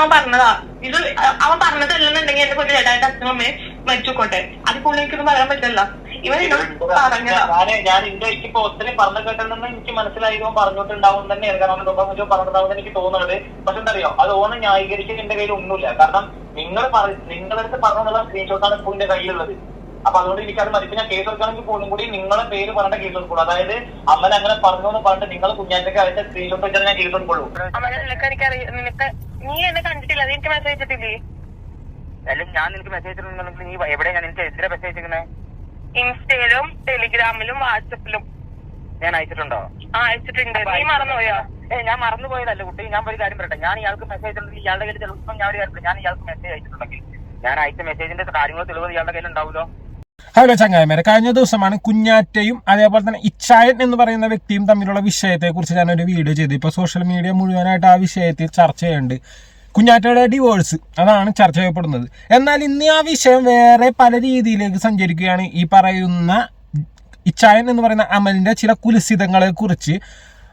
അവൻ പറഞ്ഞതാ. ഇത് അവൻ പറഞ്ഞതല്ലെന്നുണ്ടെങ്കിൽ എന്റെ കുട്ടി ചേട്ടായിട്ട് അച്ഛനും അമ്മയും മരിച്ചോട്ടെ അത് കൂടുതൽ എനിക്കൊന്നും പറയാൻ പറ്റില്ല ഇവൻ പറഞ്ഞതാ. ഞാൻ എന്റെ എനിക്ക് ഒത്തിരി പറഞ്ഞു കേട്ടെന്ന് എനിക്ക് മനസ്സിലായതും പറഞ്ഞിട്ടുണ്ടാവും തന്നെയാണ്. കാരണം മുന്നേ പറഞ്ഞിട്ടുണ്ടാവും എനിക്ക് തോന്നുന്നത്. പക്ഷെ എന്തറിയോ അത് ഓണം ന്യായീകരിക്കാൻ എന്റെ കയ്യിൽ ഒന്നുമില്ല. കാരണം നിങ്ങൾ നിങ്ങളടുത്ത് പറഞ്ഞുള്ള സ്ക്രീൻഷോട്ടാണ് ഇപ്പോൾ എന്റെ കയ്യിലുള്ളത്. അപ്പൊ അതുകൊണ്ട് എനിക്കത് മതി. ഇപ്പൊ ഞാൻ കേസ് എടുക്കണമെങ്കിൽ പോലും കൂടി നിങ്ങളെ പേര് പറഞ്ഞ കേസ് എടുക്കുള്ളൂ. അതായത് അമ്മനെ അങ്ങനെ പറഞ്ഞു എന്ന് പറഞ്ഞിട്ട് നിങ്ങൾ കുഞ്ഞാറ്റൊക്കെ അയച്ച സ്ക്രീൻഷോട്ട് വെച്ചാൽ ഞാൻ കേസ് എടുക്കുള്ളൂ. നീ എന്നെ കണ്ടിട്ടില്ല. അത് എനിക്ക് മെസ്സേജ് അല്ലെങ്കിൽ ഞാൻ നിനക്ക് മെസ്സേജ് ഇട്ടിട്ടുണ്ടെങ്കിൽ നീ എവിടെ ഞാൻ നിനക്ക് എത്ര മെസ്സേജ് അയച്ചിരിക്കുന്നത് ഇൻസ്റ്റയിലും ടെലിഗ്രാമിലും വാട്സപ്പിലും. ഞാൻ അയച്ചിട്ടുണ്ടോ? ആ അയച്ചിട്ടുണ്ട്. നീ മറന്നുപോയോ? ഏ ഞാൻ മറന്നുപോയതല്ല കുട്ടി. ഞാൻ ഒരു കാര്യം പറയട്ടെ. ഞാൻ ഇയാൾക്ക് മെസ്സേജ് ഉണ്ടെങ്കിൽ ഇയാളുടെ കയ്യിൽ ചിലപ്പോൾ ഞാൻ ഒരു കാര്യം ഞാൻ ഇയാൾക്ക് മെസ്സേജ് അയച്ചിട്ടുണ്ടെങ്കിൽ. ഞാൻ അയച്ച മെസ്സേജിന്റെ കാര്യങ്ങൾ തെളിവ് ഇയാളുടെ കയ്യിൽ ഉണ്ടാവുമല്ലോ? ഹലോ ചങ്ങായിമാരെ കഴിഞ്ഞ ദിവസമാണ് കുഞ്ഞാറ്റയും അതേപോലെ തന്നെ ഇച്ചായൻ എന്ന് പറയുന്ന വ്യക്തിയും തമ്മിലുള്ള വിഷയത്തെക്കുറിച്ച് ഞാനൊരു വീഡിയോ ചെയ്തു. ഇപ്പോൾ സോഷ്യൽ മീഡിയ മുഴുവനായിട്ട് ആ വിഷയത്തിൽ ചർച്ച ചെയ്യുന്നുണ്ട്. കുഞ്ഞാറ്റയുടെ ഡിവോഴ്സ് അതാണ് ചർച്ച ചെയ്യപ്പെടുന്നത്. എന്നാൽ ഇന്ന് ആ വിഷയം വേറെ പല രീതിയിലേക്ക് സഞ്ചരിക്കുകയാണ്. ഈ പറയുന്ന ഇച്ചായൻ എന്ന് പറയുന്ന അമലിന്റെ ചില കുലിസിതങ്ങളെ കുറിച്ച്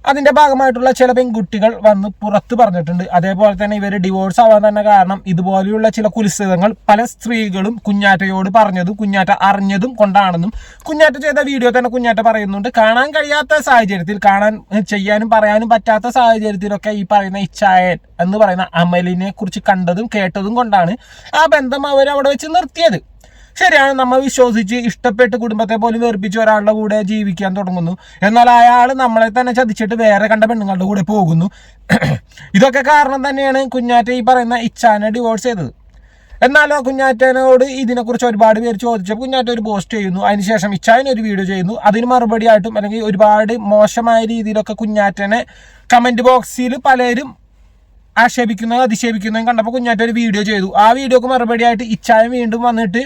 അതിന്റെ ഭാഗമായിട്ടുള്ള ചില പെൺകുട്ടികൾ വന്ന് പുറത്ത് പറഞ്ഞിട്ടുണ്ട്. അതേപോലെ തന്നെ ഇവർ ഡിവോഴ്സ് ആവാൻ തന്നെ കാരണം ഇതുപോലെയുള്ള ചില കുലിസിതങ്ങൾ പല സ്ത്രീകളും കുഞ്ഞാറ്റയോട് പറഞ്ഞതും കുഞ്ഞാറ്റ അറിഞ്ഞതും കൊണ്ടാണെന്നും കുഞ്ഞാറ്റ ചെയ്ത വീഡിയോ തന്നെ കുഞ്ഞാറ്റ പറയുന്നുണ്ട്. കാണാൻ കഴിയാത്ത സാഹചര്യത്തിൽ കാണാൻ ചെയ്യാനും പറയാനും പറ്റാത്ത സാഹചര്യത്തിലൊക്കെ ഈ പറയുന്ന ഇച്ചായൻ എന്ന് പറയുന്ന അമലിനെ കുറിച്ച് കണ്ടതും കേട്ടതും കൊണ്ടാണ് ആ ബന്ധം അവർ അവിടെ വെച്ച് നിർത്തിയത്. ശരിയാണ് നമ്മൾ വിശ്വസിച്ച് ഇഷ്ടപ്പെട്ട് കുടുംബത്തെ പോലും വെറുപ്പിച്ച് ഒരാളുടെ കൂടെ ജീവിക്കാൻ തുടങ്ങുന്നു. എന്നാൽ അയാൾ നമ്മളെ തന്നെ ചതിച്ചിട്ട് വേറെ കണ്ട പെണ്ണുങ്ങളുടെ കൂടെ പോകുന്നു. ഇതൊക്കെ കാരണം തന്നെയാണ് കുഞ്ഞാറ്റ ഈ പറയുന്ന ഇച്ഛാനെ ഡിവോഴ്സ് ചെയ്തത്. എന്നാലോ കുഞ്ഞാറ്റനോട് ഇതിനെക്കുറിച്ച് ഒരുപാട് പേര് ചോദിച്ചപ്പോൾ കുഞ്ഞാറ്റ ഒരു പോസ്റ്റ് ചെയ്യുന്നു. അതിനുശേഷം ഇച്ഛായൻ ഒരു വീഡിയോ ചെയ്യുന്നു. അതിന് മറുപടി ആയിട്ടും അല്ലെങ്കിൽ ഒരുപാട് മോശമായ രീതിയിലൊക്കെ കുഞ്ഞാറ്റനെ കമന്റ് ബോക്സിൽ പലരും ആക്ഷേപിക്കുന്നതും അധിക്ഷേപിക്കുന്നതും കണ്ടപ്പോൾ കുഞ്ഞാറ്റ ഒരു വീഡിയോ ചെയ്തു. ആ വീഡിയോക്ക് മറുപടി ആയിട്ട് ഇച്ഛായൻ വീണ്ടും വന്നിട്ട്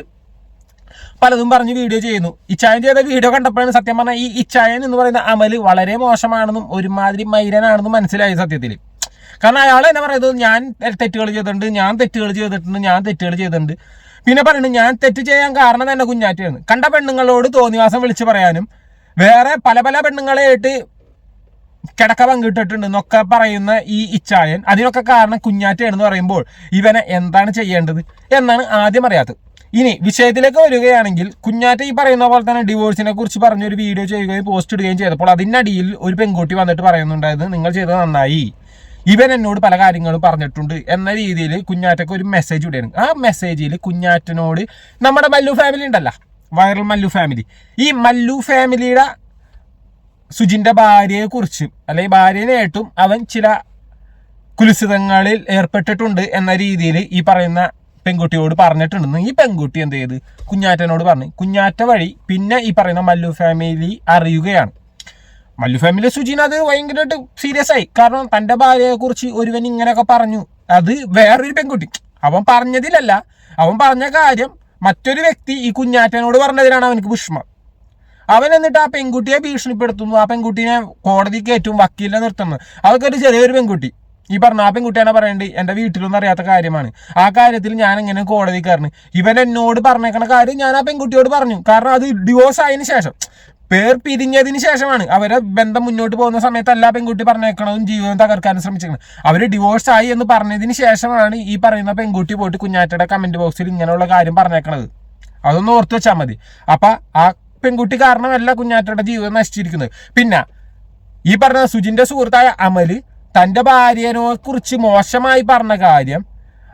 പലതും പറഞ്ഞ് വീഡിയോ ചെയ്യുന്നു. ഇച്ചായൻ ചെയ്ത വീഡിയോ കണ്ടപ്പോഴാണ് സത്യം പറഞ്ഞാൽ ഈ ഇച്ചായൻ എന്ന് പറയുന്ന അമൽ വളരെ മോശമാണെന്നും ഒരുമാതിരി മൈരനാണെന്നും മനസ്സിലായി സത്യത്തിൽ കാരണം അയാൾ എന്നെ പറയുന്നത്? ഞാൻ തെറ്റുകൾ ചെയ്തിട്ടുണ്ട് ഞാൻ തെറ്റുകൾ ചെയ്തിട്ടുണ്ട് ഞാൻ തെറ്റുകൾ ചെയ്തിട്ടുണ്ട്. പിന്നെ പറയുന്നത് ഞാൻ തെറ്റ് ചെയ്യാൻ കാരണം തന്നെ കുഞ്ഞാറ്റയാണ്. കണ്ട പെണ്ണുങ്ങളോട് തോന്നിവാസം വിളിച്ച് പറയാനും വേറെ പല പല പെണ്ണുങ്ങളെയായിട്ട് കിടക്ക പങ്കിട്ടിട്ടുണ്ട് എന്നൊക്കെ പറയുന്ന ഈ ഇച്ചായൻ. അതിനൊക്കെ കാരണം കുഞ്ഞാറ്റയാണെന്ന് പറയുമ്പോൾ ഇവനെ എന്താണ് ചെയ്യേണ്ടത്? എന്നാണ് ആദ്യം അറിയാത്തത്. ഇനി വിഷയത്തിലേക്ക് വരികയാണെങ്കിൽ കുഞ്ഞാറ്റ ഈ പറയുന്ന പോലെ തന്നെ ഡിവോഴ്സിനെ കുറിച്ച് പറഞ്ഞൊരു വീഡിയോ ചെയ്യുകയും പോസ്റ്റ് ഇടുകയും ചെയ്തപ്പോൾ അതിനടിയിൽ ഒരു പെൺകുട്ടി വന്നിട്ട് പറയുന്നുണ്ടായത് നിങ്ങൾ ചെയ്തത് നന്നായി. ഇവൻ എന്നോട് പല കാര്യങ്ങളും പറഞ്ഞിട്ടുണ്ട് എന്ന രീതിയിൽ കുഞ്ഞാറ്റക്ക് ഒരു മെസ്സേജ് ഇടുകയാണ്. ആ മെസ്സേജിൽ കുഞ്ഞാറ്റനോട് നമ്മുടെ മല്ലു ഫാമിലി ഉണ്ടല്ലോ വൈറൽ മല്ലു ഫാമിലി ഈ മല്ലു ഫാമിലിയുടെ സുജിന്റെ ഭാര്യയെ കുറിച്ചും അല്ലെങ്കിൽ ഭാര്യനായിട്ടും അവൻ ചില കുലുസിതങ്ങളിൽ ഏർപ്പെട്ടിട്ടുണ്ട് എന്ന രീതിയിൽ ഈ പറയുന്ന പെൺകുട്ടിയോട് പറഞ്ഞിട്ടുണ്ടെന്ന് ഈ പെൺകുട്ടി എന്ത് ചെയ്ത്? കുഞ്ഞാറ്റനോട് പറഞ്ഞു. കുഞ്ഞാറ്റ വഴി പിന്നെ ഈ പറയുന്ന മല്ലു ഫാമിലി അറിയുകയാണ്. മല്ലു ഫാമിലി സുജീൻ അത് ഭയങ്കരമായിട്ട് സീരിയസ് ആയി. കാരണം തന്റെ ഭാര്യയെ കുറിച്ച് ഒരുവൻ ഇങ്ങനെയൊക്കെ പറഞ്ഞു. അത് വേറൊരു പെൺകുട്ടി. അവൻ പറഞ്ഞതിലല്ല. അവൻ പറഞ്ഞ കാര്യം മറ്റൊരു വ്യക്തി ഈ കുഞ്ഞാറ്റനോട് പറഞ്ഞതിനാണ് അവനക്ക് വിഷമം. അവൻ എന്നിട്ട് ആ പെൺകുട്ടിയെ ഭീഷണിപ്പെടുത്തുന്നു. ആ പെൺകുട്ടിനെ കോടതി ഏറ്റവും വക്കീലിനെ നിർത്തുന്നു. അതൊക്കെ ഒരു ചെറിയൊരു പെൺകുട്ടി. ഈ പറഞ്ഞ ആ പെൺകുട്ടിയാണ് പറയേണ്ടത് എന്റെ വീട്ടിലൊന്നും അറിയാത്ത കാര്യമാണ്. ആ കാര്യത്തിൽ ഞാൻ എങ്ങനെ കോടതി കയറണ്? ഇവൻ എന്നോട് പറഞ്ഞേക്കണ കാര്യം ഞാൻ ആ പെൺകുട്ടിയോട് പറഞ്ഞു. കാരണം അത് ഡിവോഴ്സ് ആയതിനു ശേഷം. പേർ പിരിഞ്ഞതിന് ശേഷമാണ് അവരെ ബന്ധം മുന്നോട്ട് പോകുന്ന സമയത്ത് എല്ലാ പെൺകുട്ടി പറഞ്ഞേക്കണതും ജീവിതം തകർക്കാനും ശ്രമിച്ചിരിക്കുന്നത് അവർ ഡിവോഴ്സ് ആയി എന്ന് പറഞ്ഞതിന് ശേഷമാണ് ഈ പറയുന്ന പെൺകുട്ടി പോയിട്ട് കുഞ്ഞാറ്റയുടെ കമന്റ് ബോക്സിൽ ഇങ്ങനെയുള്ള കാര്യം പറഞ്ഞേക്കണത്. അതൊന്ന് ഓർത്ത് വെച്ചാൽ മതി. അപ്പൊ ആ പെൺകുട്ടി കാരണമല്ല കുഞ്ഞാറ്റയുടെ ജീവിതം നശിച്ചിരിക്കുന്നത്. പിന്നെ ഈ പറഞ്ഞ സുജിന്റെ സുഹൃത്തായ അമൽ തന്റെ ഭാര്യനെ കുറിച്ച് മോശമായി പറഞ്ഞ കാര്യം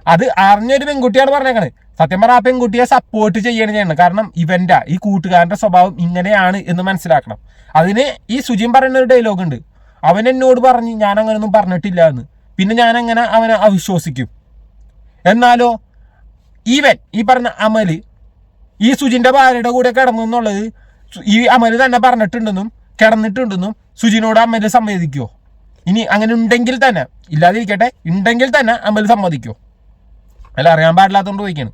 അത് അറിഞ്ഞൊരു പെൺകുട്ടിയാണ് പറഞ്ഞേക്കണത്. സത്യം പറഞ്ഞാൽ ആ പെൺകുട്ടിയെ സപ്പോർട്ട് ചെയ്യണം ചെയ്യണം കാരണം ഇവന്റെ ഈ കൂട്ടുകാരന്റെ സ്വഭാവം ഇങ്ങനെയാണ് എന്ന് മനസ്സിലാക്കണം. അതിന് ഈ സുജിൻ പറയുന്ന ഒരു ഡയലോഗ് ഉണ്ട്. അവൻ എന്നോട് പറഞ്ഞ് ഞാൻ അങ്ങനെയൊന്നും പറഞ്ഞിട്ടില്ല എന്ന്. പിന്നെ ഞാൻ അങ്ങനെ അവനെ അവിശ്വസിക്കും. എന്നാലോ ഈവൻ ഈ പറഞ്ഞ അമൽ ഈ സുജിന്റെ ഭാര്യയുടെ കൂടെ കിടന്നു എന്നുള്ളത് ഈ അമൽ തന്നെ പറഞ്ഞിട്ടുണ്ടെന്നും കിടന്നിട്ടുണ്ടെന്നും സുജിനോട് അമൽ സമ്മതിക്കുമോ ഇനി അങ്ങനെ ഉണ്ടെങ്കിൽ തന്നെ ഇല്ലാതിരിക്കട്ടെ ഉണ്ടെങ്കിൽ തന്നെ അമ്പൽ സമ്മതിക്കോ. അല്ല അറിയാൻ പാടില്ലാത്തതുകൊണ്ട് ചോദിക്കാണ്.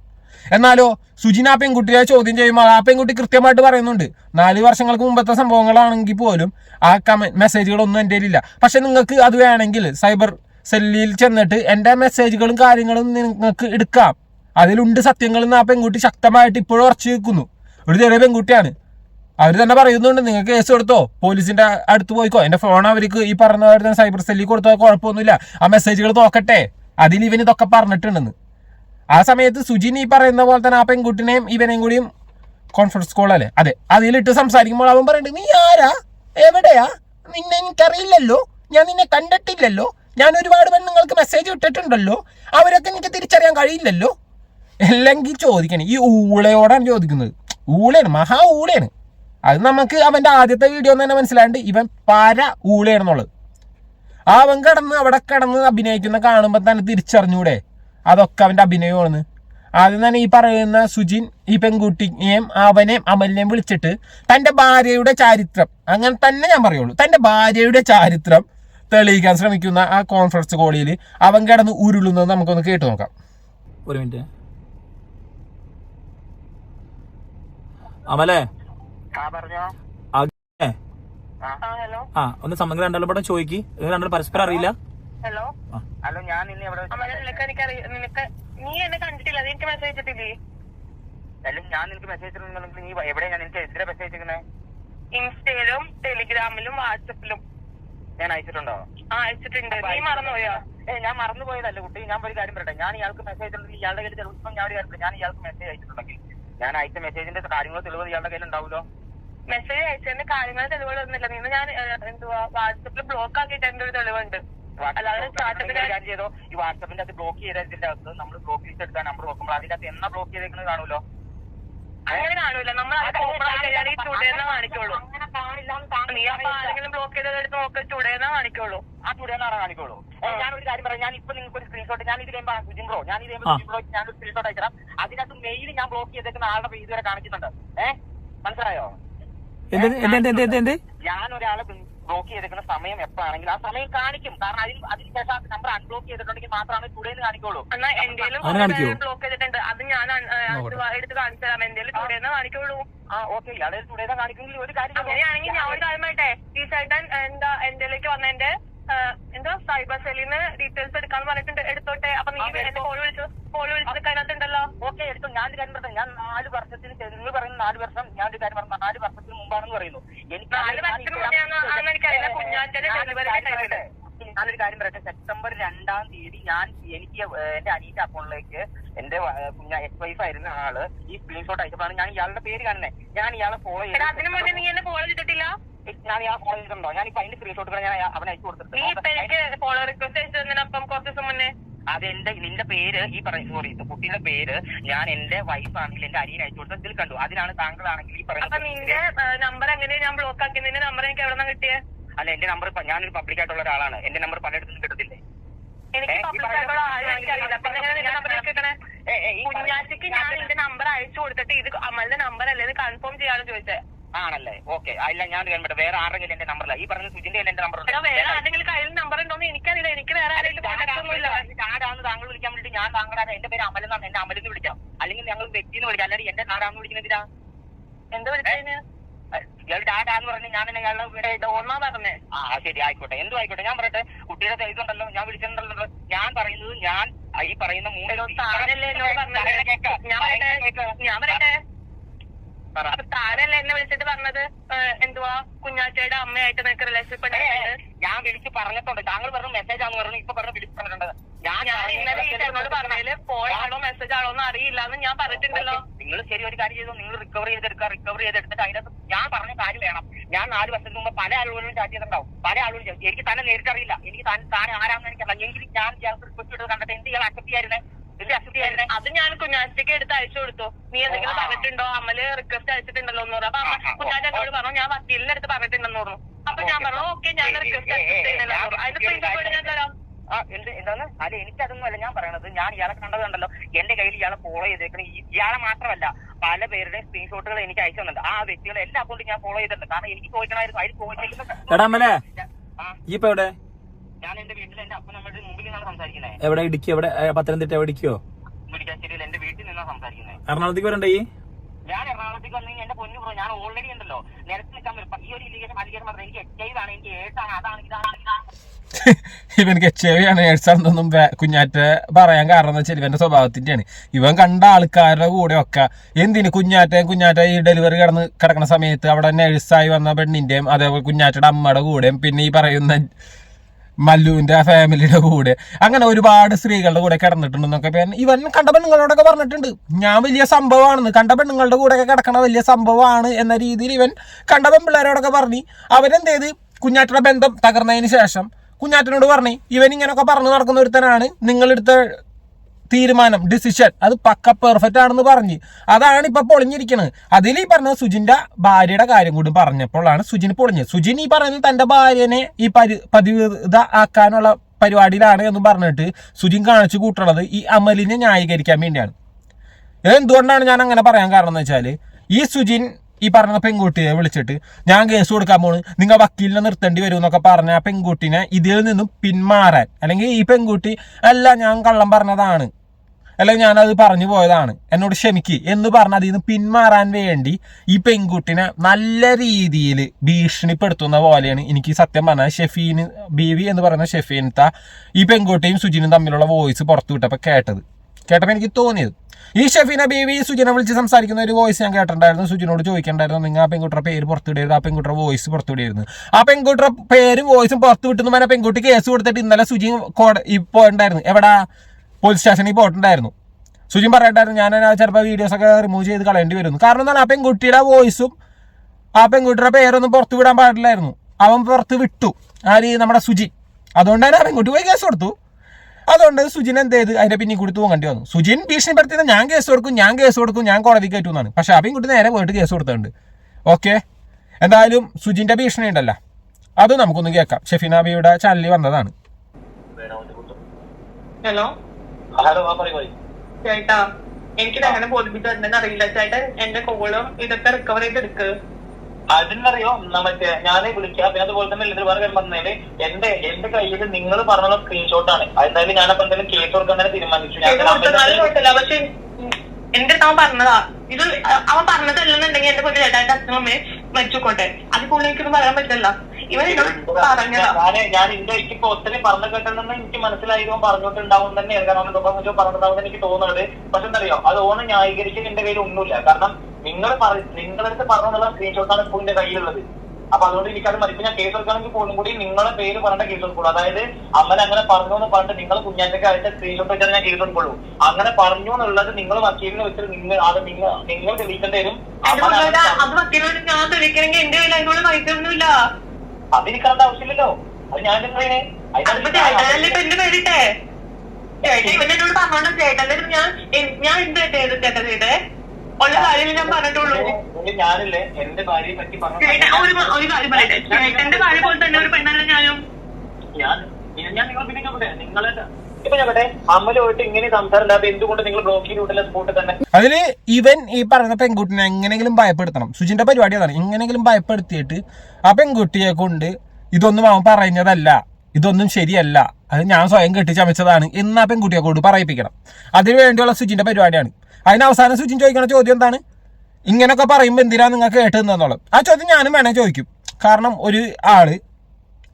എന്നാലോ സുജിന ആ പെൺകുട്ടിയെ ചോദ്യം ചെയ്യുമ്പോൾ ആ പെൺകുട്ടി കൃത്യമായിട്ട് പറയുന്നുണ്ട്. നാല് വർഷങ്ങൾക്ക് മുമ്പത്തെ സംഭവങ്ങളാണെങ്കിൽ പോലും ആ കമന്റ് മെസ്സേജുകളൊന്നും എന്റെ ഇല്ല പക്ഷെ നിങ്ങൾക്ക് അത് വേണമെങ്കിൽ സൈബർ സെല്ലിൽ ചെന്നിട്ട് എന്റെ മെസ്സേജുകളും കാര്യങ്ങളും നിങ്ങൾക്ക് എടുക്കാം. അതിലുണ്ട് സത്യങ്ങൾ എന്ന് ആ പെൺകുട്ടി ശക്തമായിട്ട് ഇപ്പോഴും ഉറച്ചു നിൽക്കുന്നു. ഒരു ചെറിയ പെൺകുട്ടിയാണ്. അവർ തന്നെ പറയുന്നുണ്ട് നിങ്ങൾക്ക് കേസ് കൊടുത്തോ? പോലീസിന്റെ അടുത്ത് പോയിക്കോ. എന്റെ ഫോൺ അവർക്ക് ഈ പറഞ്ഞ തന്നെ സൈബർ സെല്ലിൽ കൊടുത്തോ കുഴപ്പമൊന്നുമില്ല. ആ മെസ്സേജുകൾ നോക്കട്ടെ. അതിൽ ഇവൻ ഇതൊക്കെ പറഞ്ഞിട്ടുണ്ടെന്ന്. ആ സമയത്ത് സുജിൻ ഈ പറയുന്ന പോലെ തന്നെ ആ പെൺകുട്ടിനെയും ഇവനെയും കൂടിയും കോൺഫറൻസ് കോൾ അല്ലേ? അതെ അതിലിട്ട് സംസാരിക്കുമ്പോൾ അവൻ പറയുന്നുണ്ട് നീ ആരാ? എവിടെയാ? നിന്നെ എനിക്കറിയില്ലല്ലോ. ഞാൻ നിന്നെ കണ്ടിട്ടില്ലല്ലോ. ഞാൻ ഒരുപാട് പെണ്ണുങ്ങൾക്ക് മെസ്സേജ് ഇട്ടിട്ടുണ്ടല്ലോ. അവരൊക്കെ എനിക്ക് തിരിച്ചറിയാൻ കഴിയില്ലല്ലോ. അല്ലെങ്കിൽ ചോദിക്കണേ ഈ ഊളയോടാണ് ചോദിക്കുന്നത്. ഊളയാണ് മഹാ ഊളയാണ്. അത് നമുക്ക് അവന്റെ ആദ്യത്തെ വീഡിയോ തന്നെ മനസ്സിലാണ്ട് ഇവൻ പര ഊളയാണെന്നുള്ളത് അവൻ കിടന്ന് അവിടെ കിടന്ന് അഭിനയിക്കുന്ന കാണുമ്പോൾ തന്നെ തിരിച്ചറിഞ്ഞൂടെ അതൊക്കെ അവന്റെ അഭിനയമാണ് ആദ്യം തന്നെ ഈ പറയുന്ന സുജിൻ ഈ പെൺകുട്ടിയെയും അവനെയും അമലിനെയും വിളിച്ചിട്ട് തന്റെ ഭാര്യയുടെ ചാരിത്രം അങ്ങനെ തന്നെ ഞാൻ പറയുള്ളൂ തന്റെ ഭാര്യയുടെ ചാരിത്രം തെളിയിക്കാൻ ശ്രമിക്കുന്ന ആ കോൺഫറൻസ് കോളിയിൽ അവൻ കിടന്ന് ഉരുളുന്നത് നമുക്കൊന്ന് കേട്ടു നോക്കാം. ഒരു മിനിറ്റ് അമലേ ആ ഒന്ന് സമഗ്ര രണ്ടാളും പടം ചോദിക്ക്. നിങ്ങൾ രണ്ടാളും പരസ്പരം അറിയില്ല? ഹലോ. ഹലോ ഞാൻ ഇന്ന് എവിടെ നിനക്ക് നീ എന്നെ കണ്ടിട്ടില്ല എനിക്ക് മെസ്സേജ് ഇട്ടില്ലേ അല്ലെങ്കിൽ ഞാൻ നിനക്ക് മെസ്സേജ് നീ എവിടെ ഞാൻ നിനക്ക് എന്തിനാ മെസ്സേജ് അയച്ചിരിക്കണേ ഇൻസ്റ്റയിലും ടെലിഗ്രാമിലും വാട്സപ്പിലും. ഞാൻ അയച്ചിട്ടുണ്ടോ? ആ അയച്ചിട്ടുണ്ട്. നീ മറന്നുപോയോ? ഏ ഞാൻ മറന്നുപോയതല്ല കുട്ടി. ഞാൻ ഒരു കാര്യം പറയട്ടെ. ഞാൻ ഇയാൾക്ക് മെസ്സേജ് ഉണ്ടെങ്കിൽ ഇയാളുടെ കയ്യിൽ ചിലപ്പോൾ ഞാൻ ഒരു കാര്യം ഞാൻ ഇയാൾക്ക് മെസ്സേജ് അയച്ചിട്ടുണ്ടെങ്കിൽ ഞാൻ അയച്ച മെസ്സേജിന്റെ കാര്യങ്ങൾ തെളിവ് ഇയാളുടെ കയ്യിൽ ഉണ്ടാവുമല്ലോ മെസ്സേജ് അയച്ചതിന്റെ കാര്യങ്ങൾ തെളിവുകളൊന്നുമില്ല നിന്ന് ഞാൻ ഏഹ്, എന്തുവാ വാട്സപ്പിൽ ബ്ലോക്ക് ആക്കിയിട്ട് എന്റെ ഒരു തെളിവുണ്ട്. അല്ലാതെ കാര്യം ചെയ്തോ? ഈ വാട്സപ്പിന്റെ അത് ബ്ലോക്ക് ചെയ്തതിന്റെ അകത്ത് നമ്മൾ ബ്ലോക്ക് ലിസ്റ്റ് എടുക്കാൻ നമ്പർ നോക്കുമ്പോൾ അതിന്റെ അകത്ത് എന്നാ ബ്ലോക്ക് ചെയ്തേക്കുന്നത് കാണുമല്ലോ? അങ്ങനെ കാണൂല. നമ്മൾ ഈ ചുടേന്ന കാണിക്കുള്ളൂ. നീ അപ്പൊ ആരെങ്കിലും ബ്ലോക്ക് ചെയ്തത് എടുത്ത് നോക്ക്. ചുടേന്ന കാണിക്കുള്ളൂ. ആ ചുടേന്നാണ് കാണിക്കോളൂ ഞാൻ ഒരു കാര്യം പറയാം. ഞാൻ ഇപ്പൊ നിങ്ങൾക്ക് ഒരു സ്ക്രീൻഷോട്ട് ഞാൻ ഇത് കഴിയുമ്പോൾ സുജിൻ ബ്രോ ഞാൻ ഇത്. കഴിയുമ്പോൾ ബ്രോ ഞാൻ ഒരു സ്ക്രീൻഷോട്ട് അയച്ചതാം. അതിനകത്ത് മെയിൽ ഞാൻ ബ്ലോക്ക് ചെയ്തേക്കുന്ന ആളുടെ പേര് ഇതുവരെ കാണിക്കുന്നുണ്ട്. ഏഹ് മനസ്സിലായോ? ഞാൻ ഒരാളെ ബ്ലോക്ക് ചെയ്തേക്കുന്ന സമയം എപ്പോഴാണെങ്കിൽ ആ സമയം കാണിക്കും. കാരണം അതിൽ അതിനുശേഷം ആ നമ്പർ അൺബ്ലോക്ക് ചെയ്തിട്ടുണ്ടെങ്കിൽ മാത്രമാണ് ടുഡേന്ന് കാണിക്കുള്ളൂ. എന്നാൽ അങ്ങനെ ബ്ലോക്ക് ചെയ്തിട്ടുണ്ട്. അത് ഞാൻ എടുത്ത് കാണിച്ചു തരാം. എന്റേലും ചുടേന്ന കാണിക്കുള്ളൂ. ആ ഓക്കെ ഇയാളെ ടുഡേന്ന് കാണിക്കുമെങ്കിൽ ഒരു കാര്യം. അങ്ങനെയാണെങ്കിൽ ഞാൻ ഒരു കാര്യം പറയട്ടെ. ഈ ചേട്ടൻ എന്താ എന്റേലേക്ക് വന്നതിന്റെ എന്താ സൈബർ സെല്ലിന്ന് ഡീറ്റെയിൽസ് എടുക്കാന്ന് പറഞ്ഞിട്ടുണ്ട്. എടുത്തോട്ടെ. അപ്പൊ നീ എന്റെ കോൾ വിളിച്ചു. കോൾ വിളിച്ചത് അതിനകത്തുണ്ടല്ലോ ഓക്കെ എടുത്തു. ഞാൻ ഒരു കാര്യം പറഞ്ഞു ഞാൻ നാല് വർഷത്തിന് നിങ്ങൾ പറയുന്ന നാല് വർഷം ഞാൻ ഒരു കാര്യം പറഞ്ഞു നാല് വർഷത്തിന് മുമ്പാണെന്ന് പറയുന്നു. എനിക്ക്. ഞാനൊരു കാര്യം പറയട്ടെ? സെപ്റ്റംബർ രണ്ടാം തീയതി ഞാൻ എനിക്ക് എന്റെ അനീറ്റ അക്കൗണ്ടിലേക്ക് എന്റെ കുഞ്ഞ എക്സ് വൈഫ് ആയിരുന്ന ആൾ ഈ സ്ക്രീൻഷോട്ട് അയച്ചപ്പോഴാണ് ഞാൻ ഇയാളുടെ പേര് കാണുന്നത് ഞാൻ ഇയാളെ ഫോളോ ചെയ്തിട്ടില്ല? ഞാൻ ഇയാളെ ഫോളോ ചെയ്തിട്ടുണ്ടോ? ഞാൻ ഇപ്പൊ അതിന്റെ സ്ക്രീൻഷോട്ടുകൾ ഞാൻ അവനെ അയച്ചു കൊടുത്തിട്ടുണ്ട്. ഫോളോ റിക്വസ്റ്റ് അയച്ചു തന്നപ്പം കുറച്ച് ദിവസം മുന്നേ അത് എന്റെ നിന്റെ പേര് ഈ പറയുന്ന സോറി കുട്ടിയുടെ പേര് ഞാൻ എന്റെ വൈഫ് ആണെങ്കിൽ എന്റെ അനിയൻ അയച്ചു കൊടുത്ത ഇതിൽ കണ്ടു. അതിനാണ് താങ്കളാണെങ്കിൽ ഈ പറയുന്നത് നിന്റെ നമ്പർ എങ്ങനെയാ ഞാൻ ബ്ലോക്ക് ആക്കി നിന്റെ നമ്പർ എനിക്ക് എവിടെന്നാ നിന്ന് കിട്ടിയേ? അല്ല എന്റെ നമ്പർ ഞാനൊരു പബ്ലിക് ആയിട്ടുള്ള ഒരാളാണ്. എന്റെ നമ്പർ പലയിടത്തും കിട്ടത്തില്ലേ? എനിക്ക് കുഞ്ഞാറ്റയ്ക്ക് ഞാൻ നിന്റെ നമ്പർ അയച്ചു കൊടുത്തിട്ട് ഇത് അമലിന്റെ നമ്പർ അല്ലേ? കൺഫേം ചെയ്യാനും ചോദിച്ചേ. ആണല്ലേ? ഓക്കെ. അല്ല ഞാൻ കേൾക്കട്ടെ വേറെ ആരെങ്കിലും എന്റെ നമ്പറില്ല ഈ പറഞ്ഞ സുജിന്റെ എന്റെ നമ്പർ ഉണ്ടോ. വേറെ ആരെങ്കിലും കയ്യിൽ നമ്പർ ഉണ്ടോന്ന് എനിക്കറിയില്ല. എനിക്ക് വേറെ ആരെങ്കിലും കോൺടാക്ട് ഒന്നുമില്ല. ആരാണ് താങ്കൾ വിളിക്കാൻ വേണ്ടി ഞാൻ താങ്കളാണ് എന്റെ പേര് അമലെന്നാണ് എന്റെ അമലെന്ന് വിളിക്കാം. അല്ലെങ്കിൽ ഞങ്ങൾ വ്യക്തിന്ന് വിളിക്കാം. അല്ലെങ്കിൽ എന്റെ നാടാന്ന് വിളിക്കുന്നതിനാ എന്താ വിളിച്ചതിന്? ഇയാൾ ഡാഡാന്ന് പറഞ്ഞ് ഞാൻ എന്നെ ഒന്നാം വീട് ഡോർമ പറഞ്ഞേ ആ ശരി ആയിക്കോട്ടെ. എന്തും ആയിക്കോട്ടെ. ഞാൻ പറയട്ടെ. കുട്ടിയുടെ ഇതുണ്ടല്ലോ ഞാൻ വിളിച്ചിട്ടുണ്ടല്ലോ. ഞാൻ പറയുന്നത് ഞാൻ ഈ പറയുന്ന മൂന്ന്. ഞാൻ പറയട്ടെ കേക്ക്. ഞാൻ പറയട്ടെ പറ. അപ്പൊ താരല്ലേ എന്നെ വിളിച്ചിട്ട് പറഞ്ഞത്? എന്തുവാ? കുഞ്ഞാറ്റയുടെ അമ്മയായിട്ട് നിനക്ക് റിലേഷൻഷിപ്പ് ഉണ്ട് ഞാൻ വിളിച്ച് പറഞ്ഞിട്ടുണ്ട്. താങ്കൾ പറഞ്ഞു മെസ്സേജ് ആണെന്ന് പറഞ്ഞു ഇപ്പൊ പറഞ്ഞു വിളിച്ച് പറഞ്ഞിട്ടുണ്ട്. ഞാൻ ഇന്നലെ ഈ ചേട്ടനോട് പറഞ്ഞതിൽ ഫോൺ മെസ്സേജ് ആണോ എന്ന് അറിയില്ല. എന്ന് ഞാൻ പറഞ്ഞിട്ടുണ്ടല്ലോ നിങ്ങൾ ശരി ഒരു കാര്യം ചെയ്തു? നിങ്ങൾ റിക്കവർ ചെയ്തെടുക്കുക. റിക്കവർ ചെയ്തെടുത്തിട്ട് അതിനകത്ത് ഞാൻ പറഞ്ഞ കാര്യം വേണം. ഞാൻ നാല് വർഷത്തിന് മുമ്പ് പല ആളുകളും ചാറ്റ് ചെയ്തിട്ടുണ്ടാവും. പല ആളുകളും. എനിക്ക് തന്നെ നേരിട്ട് അറിയില്ല എനിക്ക് താൻ താൻ ആരാണെന്ന് എനിക്കറിയില്ല. എങ്കിലും ഞാൻ റിക്വസ്റ്റ് ചെയ്തത് കണ്ടിട്ട് എന്ത് ഇയാൾ അക്സെപ്റ്റ് ചെയ്യായിരുന്നേ? അത് ഞാൻ കുഞ്ഞാറ്റയ്ക്ക് എടുത്ത് അയച്ചു കൊടുത്തു. നീ എന്തെങ്കിലും പറഞ്ഞിട്ടുണ്ടോ? അമ്മൽ റിക്വസ്റ്റ് അയച്ചിട്ടുണ്ടല്ലോ എന്ന് പറഞ്ഞു. അപ്പൊ അമ്മ കുഞ്ഞാറ്റ എന്നോട് പറഞ്ഞു ഞാൻ വക്കീലിന്റെ അടുത്ത് പറഞ്ഞിട്ടുണ്ടെന്ന് പറഞ്ഞു. അപ്പൊ ഞാൻ പറഞ്ഞു ഓക്കെ ഞാൻ റിക്വസ്റ്റ് അയച്ചിട്ടുണ്ടല്ലോ അതിന്റെ പ്രിന്റ് ഞാൻ തരാം. എന്താണ്? അല്ല എനിക്കതൊന്നും അല്ല ഞാൻ പറയണത്. ഞാൻ ഇയാളെ കണ്ടത് കണ്ടല്ലോ എന്റെ കയ്യിൽ ഇയാളെ ഫോളോ ചെയ്തേക്കണ. ഇയാളെ മാത്രമല്ല പല പേരുടെ സ്ക്രീൻഷോട്ടുകൾ എനിക്ക് അയച്ചു തന്നിട്ടുണ്ട്. ആ വ്യക്തികളെ എല്ലാ അക്കൗണ്ടും ഞാൻ ഫോളോ ചെയ്തിട്ടുണ്ട്. കാരണം എനിക്ക് ചോദിക്കണമായിരുന്നു. അതിൽ ചോദിച്ചേക്കുന്ന ഞാൻ എന്റെ വീട്ടിൽ എന്റെ അപ്പനമ്മയുടെ മുമ്പിൽ നിന്നാണ് സംസാരിക്കുന്നത് എവിടെ ഇടുക്കി? എവിടെ? പത്തനംതിട്ട എവിടെ ഇടിക്കോ മുരിക്കാശ്ശേരിയിൽ എന്റെ വീട്ടിൽ നിന്നാണ് സംസാരിക്കുന്നത് എറണാകുളത്തേക്ക് വരണ്ടേ ഈ? ഞാൻ എറണാകുളത്തേക്ക് വന്നു എന്റെ പൊന്നു ബ്രോ ഞാൻ ഓൾറെഡി ഉണ്ടല്ലോ. നിരത്തി നിൽക്കാൻ വരും ഈ ഒരു ഇല്ലിഗേഷൻ അലിഗേഷൻ മാത്രം എനിക്ക് എച്ച് ഐ ആണ് എനിക്ക് ഏട്ടാണ് അതാണ് ഇതാണ് ഇതാണ് ഇവനക്ക് എച്ച് ഐ ആണ് നേഴ്സാണെന്നൊന്നും കുഞ്ഞാറ്റ പറയാൻ കാരണം എന്ന് വെച്ചാൽ ഇവന്റെ സ്വഭാവത്തിന്റെയാണ്. ഇവൻ കണ്ട ആൾക്കാരുടെ കൂടെ ഒക്കെ എന്തിന് കുഞ്ഞാറ്റയും കുഞ്ഞാറ്റ ഈ ഡെലിവറി കിടന്ന് കിടക്കുന്ന സമയത്ത് അവിടെ നഴ്സായി വന്ന പെണ്ണിന്റെയും അതേപോലെ കുഞ്ഞാറ്റയുടെ അമ്മയുടെ കൂടെയും പിന്നെ ഈ പറയുന്ന മല്ലുവിന്റെ ഫാമിലിയുടെ കൂടെ. അങ്ങനെ ഒരുപാട് സ്ത്രീകളുടെ കൂടെ കിടന്നിട്ടുണ്ടെന്നൊക്കെ ഇവൻ- കണ്ട പെണ്ണുങ്ങളോടൊക്കെ പറഞ്ഞിട്ടുണ്ട്. ഞാൻ വലിയ സംഭവമാണെന്ന്. കണ്ട പെണ്ണുങ്ങളുടെ കൂടെയൊക്കെ കിടക്കണ വലിയ സംഭവമാണ് എന്ന രീതിയിൽ ഇവൻ കണ്ട പെൺപിള്ളേരോടൊക്കെ പറഞ്ഞു. അവരെന്ത് ചെയ്ത് കുഞ്ഞാറ്റയുടെ ബന്ധം തകർന്നതിന് ശേഷം കുഞ്ഞാറ്റനോട് പറഞ്ഞു ഇവൻ ഇങ്ങനെയൊക്കെ പറഞ്ഞു നടക്കുന്ന ഒരുത്തനാണ്. നിങ്ങളെടുത്ത തീരുമാനം ഡിസിഷൻ അത് പക്ക പെർഫെക്റ്റ് ആണെന്ന് പറഞ്ഞ്. അതാണ് ഇപ്പൊ പൊളിഞ്ഞിരിക്കുന്നത് അതിൽ ഈ പറഞ്ഞ സുജിന്റെ ഭാര്യയുടെ കാര്യം കൂടി പറഞ്ഞപ്പോഴാണ് സുജിന് പൊളിഞ്ഞത്. സുജിൻ ഈ പറയുന്നത് തന്റെ ഭാര്യനെ ഈ പരി പതിവിത ആക്കാനുള്ള പരിപാടിയിലാണ് എന്ന് പറഞ്ഞിട്ട് സുജിൻ കാണിച്ചു കൂട്ടുള്ളത് ഈ അമലിനെ ന്യായീകരിക്കാൻ വേണ്ടിയാണ്. എന്തുകൊണ്ടാണ് ഞാൻ അങ്ങനെ പറയാൻ കാരണം എന്ന് വെച്ചാൽ ഈ സുജിൻ ഈ പറഞ്ഞ പെൺകുട്ടിയെ വിളിച്ചിട്ട് ഞാൻ കേസ് കൊടുക്കാൻ പോണ്. നിങ്ങൾ വക്കീലിനെ നിർത്തേണ്ടി വരും എന്നൊക്കെ പറഞ്ഞ ആ പെൺകുട്ടിനെ ഇതിൽ നിന്നും പിന്മാറാൻ. അല്ലെങ്കിൽ ഈ പെൺകുട്ടി അല്ല ഞാൻ കള്ളം പറഞ്ഞതാണ്. അല്ലെങ്കിൽ ഞാനത് പറഞ്ഞു പോയതാണ്. എന്നോട് ക്ഷമിക്ക്. എന്ന് പറഞ്ഞ് അതിൽ നിന്ന് പിന്മാറാൻ വേണ്ടി ഈ പെൺകുട്ടിനെ നല്ല രീതിയിൽ ഭീഷണിപ്പെടുത്തുന്ന പോലെയാണ് എനിക്ക് സത്യം പറഞ്ഞാൽ ഷെഫീന് ബീവി എന്ന് പറയുന്ന ഷെഫീനത്ത ഈ പെൺകുട്ടിയും സുജിനും തമ്മിലുള്ള വോയിസ് പുറത്തു വിട്ടപ്പോൾ കേട്ടത്. കേട്ടപ്പോൾ എനിക്ക് തോന്നിയത്. ഈ ഷെഫീന ബീവി സുജിനെ വിളിച്ച് സംസാരിക്കുന്ന ഒരു വോയിസ് ഞാൻ കേട്ടിട്ടുണ്ടായിരുന്നു. സുജിനോട് ചോദിക്കണ്ടായിരുന്നു നിങ്ങൾ ആ പെൺകുട്ടിയുടെ പേര് പുറത്തുവിടരുത് ആ പെൺകുട്ടിയുടെ വോയിസ് പുറത്തുവിടരുത് ആ പെൺകുട്ടിയുടെ പേരും വോയിസും പുറത്തു വിട്ടെന്ന് പറഞ്ഞ പെൺകുട്ടി കേസ് കൊടുത്തിട്ട് ഇന്നലെ സുജി കോട ഇപ്പോൾ ഉണ്ടായിരുന്നു എവിടാ? പോലീസ് സ്റ്റേഷനിൽ പോയിട്ടുണ്ടായിരുന്നു സുജിൻ പറയണ്ടായിരുന്നു ഞാൻ ചിലപ്പോൾ വീഡിയോസ് ഒക്കെ റിമൂവ് ചെയ്ത് കളയേണ്ടി വരുന്നു. കാരണം എന്താണ്? ആ പെൺകുട്ടിയുടെ വോയിസും ആ പെൺകുട്ടിയുടെ പേരൊന്നും പുറത്ത് വിടാൻ പാടില്ലായിരുന്നു. അവൻ പുറത്ത് വിട്ടു. ആര് നമ്മുടെ സുജിൻ. അതുകൊണ്ട് തന്നെ ആ പെൺകുട്ടി പോയി കേസ് കൊടുത്തു. അതുകൊണ്ട് സുജിൻ എന്ത് ചെയ്ത്? അതിന്റെ പിന്നിൽ കൂടി തൂങ്ങേണ്ടി വന്നു. സുജിൻ ഭീഷണിപ്പെടുത്തിയത് ഞാൻ കേസ് കൊടുക്കും ഞാൻ കേസ് കൊടുക്കും ഞാൻ കോടതി കയറ്റും എന്നാണ്. പക്ഷെ ആ പെൺകുട്ടി നേരെ പോയിട്ട് കേസ് കൊടുത്തിട്ടുണ്ട്. ഓക്കെ എന്തായാലും സുജിന്റെ ഭീഷണി ഉണ്ടല്ലോ. അത് നമുക്കൊന്ന് കേൾക്കാം. ഷെഫിനാബിയുടെ ചാനലിൽ വന്നതാണ്. ഹലോ ചേട്ടാ എനിക്കിത് അങ്ങനെ ബോധിപ്പിച്ചു തരുന്നതെന്ന് അറിയില്ല. ചേട്ടൻ എന്റെ കോളും ഇതൊക്കെ റിക്കവർ ചെയ്ത് എടുക്ക്. അതിനറിയോ? മറ്റേ ഞാനേ വിളിക്കാം. പിന്നെ അതുപോലെ തന്നെ ഇതിൽ വേറെ കാര്യം പറഞ്ഞാൽ എന്റെ എന്റെ കയ്യിൽ നിങ്ങൾ പറഞ്ഞ ആണ്. എന്തായാലും ഞാനപ്പോ എന്തായാലും കേസ് കൊടുക്കാൻ തന്നെ തീരുമാനിച്ചു. പക്ഷെ എന്റെ അവൻ പറഞ്ഞതാ. ഇത് അവൻ പറഞ്ഞതല്ലെന്നുണ്ടെങ്കിൽ എന്റെ പൊതു ചേട്ടാ എന്റെ അച്ഛനും അമ്മയും മരിച്ചുക്കോട്ടെ. അത് കൂടുതൽ എനിക്കൊന്നും പറയാൻ പറ്റില്ല ഇവൻ പറഞ്ഞതാ. ഞാൻ എന്റെ ഇപ്പൊ ഒത്തിരി പറഞ്ഞു കേട്ടെന്ന് എനിക്ക് മനസ്സിലായതും പറഞ്ഞോട്ടുണ്ടാവും തന്നെയാണ്. കാരണം മുമ്പ് മുമ്പ് എനിക്ക് തോന്നുന്നത് പക്ഷെ എന്തറിയോ? അത് ഓണം ന്യായീകരിച്ച് എന്റെ കയ്യിൽ ഒന്നുമില്ല. കാരണം നിങ്ങൾ നിങ്ങളടുത്ത് പറഞ്ഞുള്ള സ്ക്രീൻഷോട്ടാണ് ഇപ്പോൾ എന്റെ കയ്യിലുള്ളത്. അപ്പൊ അതുകൊണ്ട് എനിക്കത് മതി. ഞാൻ കേസ് എടുക്കണമെങ്കിൽ പോലും കൂടി നിങ്ങളെ പേര് പറഞ്ഞ കേസ് എടുക്കുള്ളൂ. അതായത് അമ്മൻ അങ്ങനെ പറഞ്ഞു എന്ന് പറഞ്ഞിട്ട് നിങ്ങൾ കുഞ്ഞാറ്റൊക്കെ അയച്ച സ്ക്രീൻഷോട്ട് വെച്ചാൽ ഞാൻ കേസ് എടുക്കുള്ളൂ. അങ്ങനെ പറഞ്ഞു എന്നുള്ളത് നിങ്ങൾ വക്കീലിനെ വെച്ചിട്ട് നിങ്ങൾ അത് നിങ്ങൾ നിങ്ങൾ തെളിയിക്കേണ്ടി വരും. അത് വക്കീലോട് ഞാൻ തെളിയിക്കണമെങ്കിൽ എന്റെ കയ്യിൽ അതിനുള്ള പൈസ അതെനിക്കറിയേണ്ട ആവശ്യമില്ലല്ലോ. അത് ഞാൻ എന്തിനാണ് എന്നോട് പറഞ്ഞോണ്ട് ചേട്ടന്റെ ഞാൻ ഞാൻ എന്ത് ചെയ്ത് ചേട്ടൻ ചെയ്തേ? ഉള്ള കാര്യം ഞാൻ പറഞ്ഞിട്ടുള്ളൂ. ഞാനില്ലേ എന്റെ ഭാര്യയെ പറ്റി ചേട്ടൻ പറഞ്ഞു ഒരു ഒരു കാര്യം പറയട്ടെ. ചേട്ടന്റെ ഭാര്യ പോലെ തന്നെ ഒരു പെണ്ണല്ല ഞാനും? ഞാൻ ഞാൻ നിങ്ങൾ പിന്നെ നിങ്ങളെ നിങ്ങൾ അതിൽ ഇവൻ ഈ പറയുന്ന പെൺകുട്ടിനെ എങ്ങനെങ്കിലും ഭയപ്പെടുത്തണം. സുജിന്റെ പരിപാടി അതാണ്. എങ്ങനെങ്കിലും ഭയപ്പെടുത്തിയിട്ട് ആ പെൺകുട്ടിയെ കൊണ്ട് ഇതൊന്നും അവൻ പറയുന്നതല്ല ഇതൊന്നും ശരിയല്ല അത് ഞാൻ സ്വയം കെട്ടിച്ചമച്ചതാണ് എന്ന് ആ പെൺകുട്ടിയെ കൊണ്ട് പറയിപ്പിക്കണം. അതിനു വേണ്ടിയുള്ള സുജിന്റെ പരിപാടിയാണ്. അതിന് അവസാനം സുജിൻ ചോദിക്കുന്ന ചോദ്യം എന്താണ്? ഇങ്ങനെയൊക്കെ പറയുമ്പോൾ എന്തിനാ നിങ്ങൾക്ക് കേട്ടതെന്നുള്ളത് ആ ചോദ്യം ഞാനും വേണേ ചോദിക്കും. കാരണം ഒരു ആൾ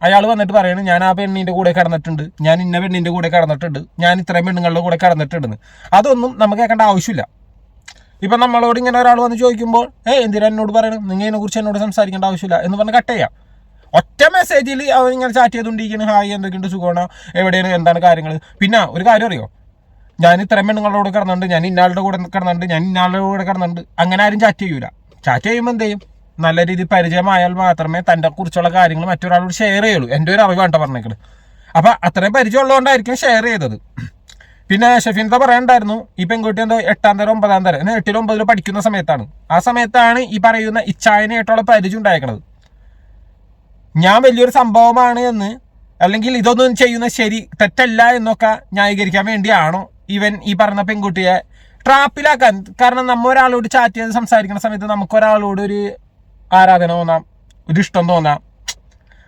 അയാൾ വന്നിട്ട് പറയണു ഞാൻ ആ പെണ്ണിന്റെ കൂടെ കടന്നിട്ടുണ്ട്. ഞാൻ ഇന്ന പെണ്ണിന്റെ കൂടെ കടന്നിട്ടുണ്ട്. ഞാൻ ഇത്രയും പെണ്ണുങ്ങളുടെ കൂടെ കടന്നിട്ടുണ്ട് അതൊന്നും നമുക്ക് കേൾക്കേണ്ട ആവശ്യമില്ല. ഇപ്പൊ നമ്മളോട് ഇങ്ങനെ ഒരാൾ വന്ന് ചോദിക്കുമ്പോൾ ഏ എന്തിനാ എന്നോട് പറയണം? നിങ്ങൾ ഇതിനെ കുറിച്ച് എന്നോട് സംസാരിക്കേണ്ട ആവശ്യമില്ല. എന്ന് പറഞ്ഞ് കട്ട് ചെയ്യാം. ഒറ്റ മെസ്സേജിൽ അവൻ ഇങ്ങനെ ചാറ്റ് ചെയ്തുകൊണ്ടിരിക്കുന്നു ഹായ് എന്തൊക്കെയുണ്ട്? സുഖമാണോ? എവിടെയാണ്? എന്താണ് കാര്യങ്ങൾ പിന്നെ ഒരു കാര്യം അറിയോ? ഞാൻ ഇത്രയും പെണ്ണുങ്ങളുടെ കൂടെ കിടന്നുണ്ട് ഞാൻ ഇന്നാളുടെ കൂടെ കിടന്നുണ്ട് ഞാൻ ഇന്നാളുടെ കൂടെ കിടന്നുണ്ട് അങ്ങനെ ആരും ചാറ്റ് ചെയ്യൂല. ചാറ്റ് ചെയ്യുമ്പോൾ എന്ത് ചെയ്യും? നല്ല രീതിയിൽ പരിചയമായാൽ മാത്രമേ തന്റെ കുറിച്ചുള്ള കാര്യങ്ങൾ മറ്റൊരാളോട് ഷെയർ ചെയ്യുള്ളൂ. എന്റെ ഒരു അറിവാണ് കേട്ടോ പറഞ്ഞേക്കുന്നത് അപ്പം അത്രയും പരിചയമുള്ളതുകൊണ്ടായിരിക്കും ഷെയർ ചെയ്തത്. പിന്നെ ഷെഫീനത്ത പറയണ്ടായിരുന്നു? ഈ പെൺകുട്ടി എന്തോ എട്ടാം തരം ഒമ്പതാം തരം എന്നാൽ എട്ടിലും ഒമ്പതിലും പഠിക്കുന്ന സമയത്താണ്. ആ സമയത്താണ് ഈ പറയുന്ന ഇച്ഛായനായിട്ടുള്ള പരിചയം ഉണ്ടായിരിക്കണത് ഞാൻ വലിയൊരു സംഭവമാണ് എന്ന് അല്ലെങ്കിൽ ഇതൊന്നും ചെയ്യുന്ന ശരി തെറ്റല്ല എന്നൊക്കെ ന്യായീകരിക്കാൻ വേണ്ടിയാണോ ഇവൻ ഈ പറഞ്ഞ പെൺകുട്ടിയെ ട്രാപ്പിലാക്കാൻ കാരണം നമ്മ ഒരാളോട് ചാറ്റ് ചെയ്ത് സംസാരിക്കുന്ന സമയത്ത് നമുക്ക് ഒരാളോട് ഒരു ആരാധന തോന്നാം ഒരു ഇഷ്ടം തോന്നാം.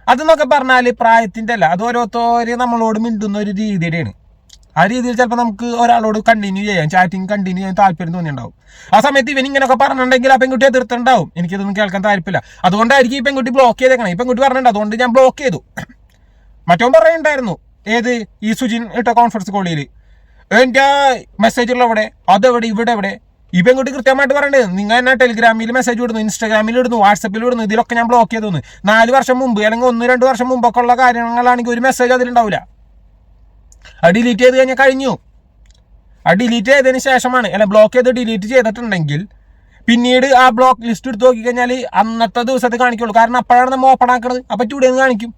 അതെന്നൊക്കെ പറഞ്ഞാൽ പ്രായത്തിന്റെ അല്ല. അത് ഓരോരുത്തര് നമ്മളോട് മിണ്ടുന്ന ഒരു രീതിയുടെയാണ്. ആ രീതിയിൽ ചിലപ്പോൾ നമുക്ക് ഒരാളോട് കണ്ടിന്യൂ ചെയ്യാം ചാറ്റിങ് കണ്ടിന്യൂ ചെയ്യാൻ താല്പര്യം തോന്നിയിട്ടുണ്ടാവും. ആ സമയത്ത് ഇവൻ ഇങ്ങനെയൊക്കെ പറഞ്ഞിട്ടുണ്ടെങ്കിൽ ആ പെൺകുട്ടി എതിർത്തുണ്ടാവും എനിക്കിതൊന്നും കേൾക്കാൻ താല്പര്യമില്ല. അതുകൊണ്ടായിരിക്കും ഈ പെൺകുട്ടി ബ്ലോക്ക് ചെയ്തേക്കണം. ഈ പെൺകുട്ടി പറഞ്ഞിട്ടുണ്ട് അതുകൊണ്ട് ഞാൻ ബ്ലോക്ക് ചെയ്തു. മറ്റവൻ പറയുന്നുണ്ടായിരുന്നു ഏത് ഈ സുജിൻ ഇട്ട കോൺഫറൻസ് കോളിൽ എന്റെ മെസ്സേജുള്ള അവിടെ അതെവിടെ ഇവിടെ എവിടെ ഈ ഇങ്ങോട്ട് കൃത്യമായിട്ട് പറയണ്ടേ നിങ്ങൾ എന്നെ ടെലിഗ്രാമിൽ മെസ്സേജ് വിടുന്നു ഇൻസ്റ്റാഗ്രാമിൽ ഇടുന്നു വാട്സപ്പിൽ വിടുന്നു ഇതിലൊക്കെ ഞാൻ ബ്ലോക്ക് ചെയ്തു നാല് വർഷം മുമ്പ് അല്ലെങ്കിൽ ഒന്ന് രണ്ട് വർഷം മുമ്പൊക്കെ ഉള്ള കാര്യങ്ങളാണെങ്കിൽ ഒരു മെസ്സേജ് അതിലുണ്ടാവില്ല അത് ഡിലീറ്റ് ചെയ്ത് കഴിഞ്ഞാൽ കഴിഞ്ഞു. അത് ഡിലീറ്റ് ചെയ്തതിന് ശേഷമാണ് അല്ല ബ്ലോക്ക് ചെയ്ത് ഡിലീറ്റ് ചെയ്തിട്ടുണ്ടെങ്കിൽ പിന്നീട് ആ ബ്ലോക്ക് ലിസ്റ്റ് എടുത്ത് നോക്കിക്കഴിഞ്ഞാൽ അന്നത്തെ ദിവസത്തെ കാണിക്കുള്ളൂ. കാരണം അപ്പോഴാണ് നമ്മൾ ഓപ്പൺ ആക്കണത്. അപ്പം ചൂടേന്ന് കാണിക്കും.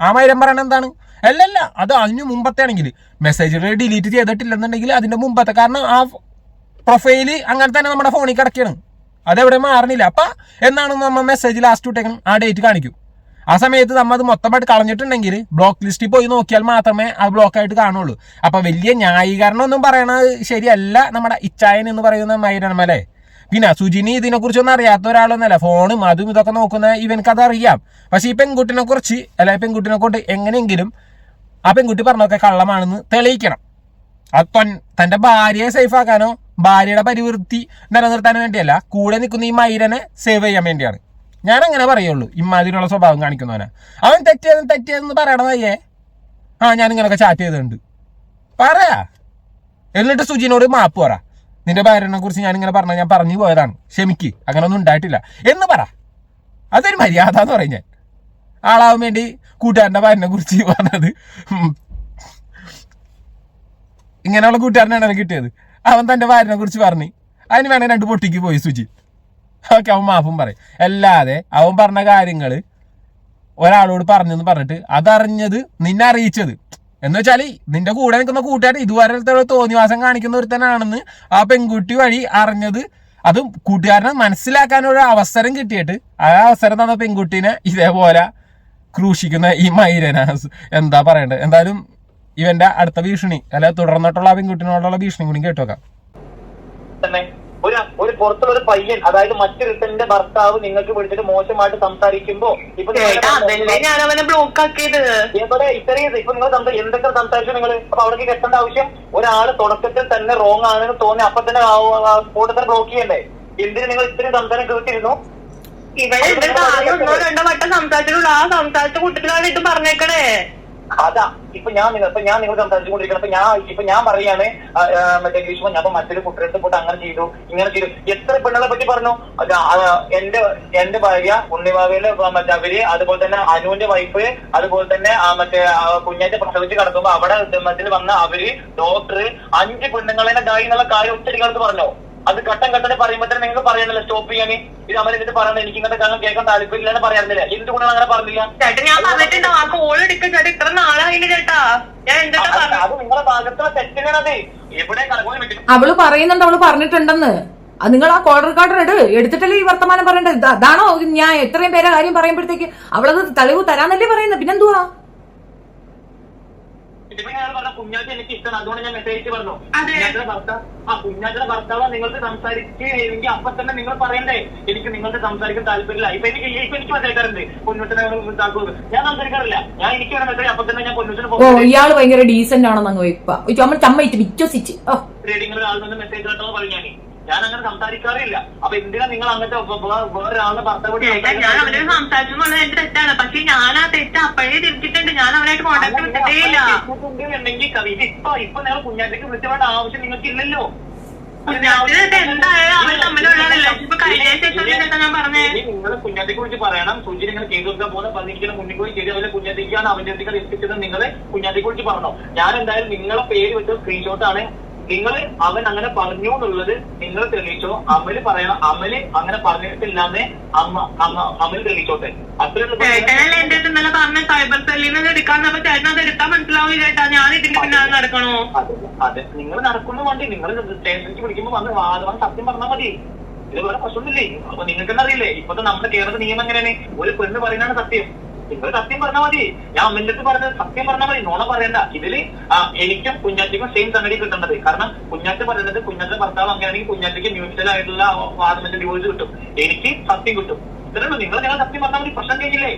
ആ മൈരം പറയണത് എന്താണ്? അല്ലല്ല അത് അതിന് മുമ്പത്തെ ആണെങ്കിൽ മെസ്സേജുകൾ ഡിലീറ്റ് ചെയ്തിട്ടില്ലെന്നുണ്ടെങ്കിൽ അതിന്റെ മുമ്പത്തെ കാരണം ആ പ്രൊഫൈൽ അങ്ങനെ തന്നെ നമ്മുടെ ഫോണിൽ കിടക്കുകയാണ് അതെവിടെ മാറണില്ല. അപ്പൊ എന്നാണ് നമ്മൾ മെസ്സേജ് ലാസ്റ്റ് ഇട്ടേക്കണം ആ ഡേറ്റ് കാണിക്കും. ആ സമയത്ത് നമ്മൾ അത് മൊത്തമായിട്ട് കളഞ്ഞിട്ടുണ്ടെങ്കിൽ ബ്ലോക്ക് ലിസ്റ്റിൽ പോയി നോക്കിയാൽ മാത്രമേ അത് ബ്ലോക്ക് ആയിട്ട് കാണുള്ളൂ. അപ്പൊ വലിയ ന്യായീകരണം ഒന്നും പറയണത് ശരിയല്ല. നമ്മുടെ ഇച്ചായൻ എന്ന് പറയുന്ന മൈരണമല്ലേ പിന്നെ സുജിനി ഇതിനെക്കുറിച്ചൊന്നും അറിയാത്ത ഒരാളൊന്നല്ല ഫോണും അതും ഇതൊക്കെ നോക്കുന്ന ഇവനക്ക് അത് അറിയാം. പക്ഷെ ഈ പെൺകുട്ടിനെ കുറിച്ച് അല്ല പെൺകുട്ടിനെ കൊണ്ട് എങ്ങനെയെങ്കിലും ആ പെൺകുട്ടി പറഞ്ഞൊക്കെ കള്ളമാണെന്ന് തെളിയിക്കണം. അത് തന്റെ ഭാര്യയെ സേഫ് ആക്കാനോ ഭാര്യയുടെ പരിവൃത്തി നിലനിർത്താൻ വേണ്ടിയല്ല. കൂടെ നിൽക്കുന്ന ഈ മൈരനെ സേവ് ചെയ്യാൻ വേണ്ടിയാണ്. ഞാൻ അങ്ങനെ പറയുള്ളൂ. ഇമാതിരിയുള്ള സ്വഭാവം കാണിക്കുന്നവനെ. അവൻ തെറ്റിയതെന്ന് തെറ്റിയതെന്ന് പറയണതയ്യേ ആ ഞാൻ ഇങ്ങനെയൊക്കെ ചാറ്റ് ചെയ്തിട്ടുണ്ട്. പറയാ എന്നിട്ട് സുജിനോട് മാപ്പ് പറ. നിന്റെ ഭാര്യനെ കുറിച്ച് ഞാൻ ഇങ്ങനെ പറഞ്ഞ ഞാൻ പറഞ്ഞു പോയതാണ്. ക്ഷമിക്ക്. അങ്ങനെ ഒന്നും ഉണ്ടായിട്ടില്ല. എന്ന് പറ. അതൊരു മര്യാദ എന്ന് പറയും ഞാൻ. ആളാവാൻ വേണ്ടി കൂട്ടുകാരന്റെ ഭാര്യനെ കുറിച്ച് പറഞ്ഞത്. ഇങ്ങനെയുള്ള കൂട്ടുകാരനാണ് കിട്ടിയത്. അവൻ തന്റെ ഭാര്യനെ കുറിച്ച് പറഞ്ഞു. അതിന് വേണേ രണ്ട് പൊട്ടിക്ക് പോയി സുജി. ഓക്കെ അവൻ മാഫും പറയും. അല്ലാതെ അവൻ പറഞ്ഞ കാര്യങ്ങൾ ഒരാളോട് പറഞ്ഞെന്ന് പറഞ്ഞിട്ട് അതറിഞ്ഞത് നിന്നെ അറിയിച്ചത്. എന്ന് വെച്ചാൽ നിന്റെ കൂടെ നിൽക്കുന്ന കൂട്ടുകാരൻ ഇതുവരെ തോന്നിവാസം കാണിക്കുന്ന ഒരുത്തനാണെന്ന് ആ പെൺകുട്ടി വഴി അറിഞ്ഞത്. അത് കൂട്ടുകാരനെ മനസ്സിലാക്കാനൊരു അവസരം കിട്ടിയിട്ട് ആ അവസരം തന്ന പെൺകുട്ടീനെ ഇതേപോലെ ക്രൂശിക്കുന്ന ഈ മൈരനാസ് എന്താ പറയണ്ടത് എന്തായാലും ഇവന്റെ അടുത്ത ഭീഷണി അല്ലെ തുടർന്നിട്ടുള്ള ആ പെൺകുട്ടിനോടുള്ള ഭീഷണി കൂടി കേട്ടോക്കാം. തന്നെ. ഒരു ഒരു പുറത്തുള്ള ഒരു പയ്യൻ അതായത് മറ്റൊരുത്തന്റെ ഭർത്താവ് നിങ്ങൾക്ക് വിളിച്ചിട്ട് മോശമായിട്ട് സംസാരിക്കുമ്പോ ഇപ്പൊ എവിടെ? ഇത്രയും ഇപ്പൊ നിങ്ങൾ എന്തൊക്കെ സംസാരിച്ചു നിങ്ങൾ അപ്പൊ അവിടേക്ക് കെട്ടേണ്ട ആവശ്യം ഒരാൾ തുടക്കത്തിൽ തന്നെ റോങ് ആണെന്ന് തോന്നി അപ്പൊ തന്നെ സ്പോട്ട് തന്നെ ബ്ലോക്ക് ചെയ്യണ്ടേ? എന്തിനു നിങ്ങൾ ഇത്രയും സംസാരം കേട്ടിരുന്നു? ഇവിടെ ഇവിടെ ആദ്യം ഒന്നോ രണ്ടോ വട്ടം സംസാരിച്ചിട്ടുള്ളൂ. ആ സംസാരിച്ച കൂട്ടത്തിലാണ് ഇത് പറഞ്ഞേക്കണേ. അതാ ഇപ്പൊ ഞാൻ നിങ്ങൾ ഇപ്പൊ ഞാൻ നിങ്ങൾ സംസാരിച്ചുകൊണ്ടിരിക്കണം അപ്പൊ ഞാൻ ഇപ്പൊ ഞാൻ പറയാണ് മറ്റേ ഗ്രീഷ്മ ഞാൻ മറ്റൊരു കുട്ടിയെടുത്ത് പോയിട്ട് അങ്ങനെ ചെയ്തു ഇങ്ങനെ ചെയ്തു. എത്ര പെണ്ണുകളെ പറ്റി പറഞ്ഞു? എന്റെ എന്റെ ഭാര്യ ഉണ്ണിബാബയിലെ മറ്റേ അവർ അതുപോലെ തന്നെ അനുവിന്റെ വൈഫ് അതുപോലെ തന്നെ മറ്റേ കുഞ്ഞാറ്റ പ്രസവിച്ച് കിടക്കുമ്പോ അവിടെ മറ്റിൽ വന്ന അവർ ഡോക്ടർ അഞ്ച് പെണ്ണുങ്ങളെ ഡായി എന്നുള്ള കാര്യം ഒറ്റടിക്കടുത്ത് പറഞ്ഞു? അത് ഘട്ടം ഘട്ടം പറയുമ്പോ തന്നെ നിങ്ങൾക്ക് പറയണല്ലോ സ്റ്റോപ്പ് ചെയ്യാൻ ഇത് അമൽ എന്നിട്ട് പറയണം എനിക്ക് ഇങ്ങനത്തെ കാരണം കേൾക്കാൻ താല്പര്യമില്ലെന്ന് പറയാറില്ല? എന്തുകൊണ്ടാണ് അങ്ങനെ പറഞ്ഞില്ല? ചേട്ടാ ഞാൻ പറഞ്ഞിട്ടുണ്ട് ആ കോൾ എടുക്ക ചേട്ടാ ഇത്ര നാളായില്ല ചേട്ടാ. ഞാൻ എന്തൊക്കെ അത് ഭാഗത്തുള്ള തെറ്റിനാണത് എവിടെ അവൾ പറയുന്നുണ്ട് അവൾ പറഞ്ഞിട്ടുണ്ടെന്ന്. അത് നിങ്ങൾ ആ കോൾ റെക്കോർഡർ എടു എടുത്തിട്ടല്ലേ ഈ വർത്തമാനം പറയേണ്ടത്? അതാണോ ഞാൻ എത്രയും പേരെ കാര്യം പറയുമ്പോഴത്തേക്ക് അവളത് തെളിവ് തരാന്നല്ലേ പറയുന്നത്? പിന്നെന്തുവാ? ഇതിപ്പോ ഞാൻ പറഞ്ഞ കുഞ്ഞാറ്റ എനിക്ക് ഇഷ്ടമാണ്. അതുകൊണ്ട് ഞാൻ മെസ്സേജ് പറഞ്ഞു. കുഞ്ഞാറ്റയുടെ ഭർത്താവ് ആ കുഞ്ഞാറ്റയുടെ ഭർത്താവ് നിങ്ങൾക്ക് സംസാരിക്കുകയെങ്കിൽ അപ്പൊ തന്നെ നിങ്ങൾ പറയണ്ടേ? എനിക്ക് നിങ്ങൾക്ക് സംസാരിക്കാൻ താല്പര്യമില്ല. ഇപ്പൊ എനിക്ക് ഇപ്പൊ എനിക്ക് മനസ്സിലാക്കാറുണ്ട്. പൊന്നൂട്ടിനെ ഇതാക്കുന്നത് ഞാൻ സംസാരിക്കാറില്ല. ഞാൻ എനിക്ക് വേണം മെസ്സേജ് അപ്പൊ തന്നെ ഞാൻ പൊന്നൂട്ടിന് ഓ ഇയാൾ ഭയങ്കര ഡീസന്റ് ആണെന്ന് അങ്ങ് വെക്കുക നമ്മൾ ചമ്മയിട്ട് വിശ്വസിച്ച് ഓ. ഒരാൾ നിന്ന് മെസ്സേജ് കേട്ടോ പറഞ്ഞു ഞാൻ ഞാൻ അങ്ങനെ സംസാരിക്കാറില്ല. അപ്പൊ എന്തിനാ നിങ്ങൾ അങ്ങനത്തെ വേറൊരാളുടെ ഭർത്താവ് ഞാൻ അവനോട് സംസാരിച്ചെന്നുള്ളത് എന്റെ തെറ്റാണ്. പക്ഷെ ഞാൻ ആ തെറ്റ് അപ്പോഴേ തിരിച്ചിട്ടുണ്ട് ഞാൻ അവരായിട്ട് കോണ്ടാക്ട് വിട്ടിട്ടേ ഇല്ല ഉണ്ടെങ്കിൽ കവിത ഇപ്പൊ ഇപ്പൊ നിങ്ങൾ കുഞ്ഞാറ്റയ്ക്ക് വിളിച്ചവേണ്ട ആവശ്യം നിങ്ങൾക്ക് ഇല്ലല്ലോ നിങ്ങൾ കുഞ്ഞാത്തേക്ക് കുറിച്ച് പറയണം. സുജി നിങ്ങൾ ചെയ്തു കൊടുക്കാൻ പോകുന്ന പതിനിക്കുന്ന മുന്നിൽ പോയി ചെയ്ത് അവരെ കുഞ്ഞാത്തേക്കാണ് അവന്റെ അടുത്തേക്ക് എത്തിച്ചത് നിങ്ങൾ കുഞ്ഞാത്തേക്ക് കുറിച്ച് പറഞ്ഞോ. ഞാൻ എന്തായാലും നിങ്ങളെ പേര് വെച്ച സ്ക്രീൻഷോട്ടാണ് നിങ്ങൾ അവൻ അങ്ങനെ പറഞ്ഞു എന്നുള്ളത് നിങ്ങൾ തെളിയിച്ചോ? അമൽ പറയണം അമൽ അങ്ങനെ പറഞ്ഞിട്ടില്ലാന്ന് അമ്മ അമ്മ അമൽ തെളിയിച്ചോട്ടെ. അത്രയുള്ള ചേട്ടനല്ലേ എന്റെ അടുത്ത് ഇന്നലെ പറഞ്ഞ സൈബർ സെല്ലിൽ നിന്ന് എടുക്കാന്ന് ചേട്ടൻ അത് എടുക്കാൻ മനസ്സിലാവും ചേട്ടാ. ഞാൻ ഇതിന്റെ പിന്നാലെ നടക്കണോ? അതെ. നിങ്ങൾ നടക്കുന്ന വണ്ടി നിങ്ങൾ സ്റ്റേഷനിലേക്ക് വിളിക്കുമ്പോ വന്ന് വാദവാൻ സത്യം പറഞ്ഞാൽ മതി. ഇത് വേറെ പ്രശ്നമൊന്നുമില്ലേ? അപ്പൊ നിങ്ങൾക്ക് തന്നെ അറിയില്ലേ ഇപ്പത്തെ നമ്മുടെ കേരള നിയമം എങ്ങനെയാണ്? ഒരു പെണ്ണ് പറയുന്നതാണ് സത്യം. നിങ്ങൾ സത്യം പറഞ്ഞാൽ മതി. ഞാൻ അമ്മന്റെ അടുത്ത് പറഞ്ഞത് സത്യം പറഞ്ഞാൽ മതി. നോണ പറയണ്ട. ഇതിൽ എനിക്കും കുഞ്ഞാറ്റയ്ക്കും സെയിം സംഗതി കിട്ടേണ്ടത്. കാരണം കുഞ്ഞാറ്റ പറയുന്നത് കുഞ്ഞാറ്റ ഭർത്താവ് അങ്ങനെയാണെങ്കിൽ കുഞ്ഞാറ്റയ്ക്ക് മ്യൂച്വൽ ആയിട്ടുള്ള വാദത്തിന്റെ ഡിവോഴ്സ് കിട്ടും. എനിക്ക് സത്യം കിട്ടും. ഇത്രയുള്ളൂ നിങ്ങൾ നിങ്ങൾ സത്യം പറഞ്ഞാൽ മതി. പ്രശ്നം കഴിഞ്ഞില്ലേ?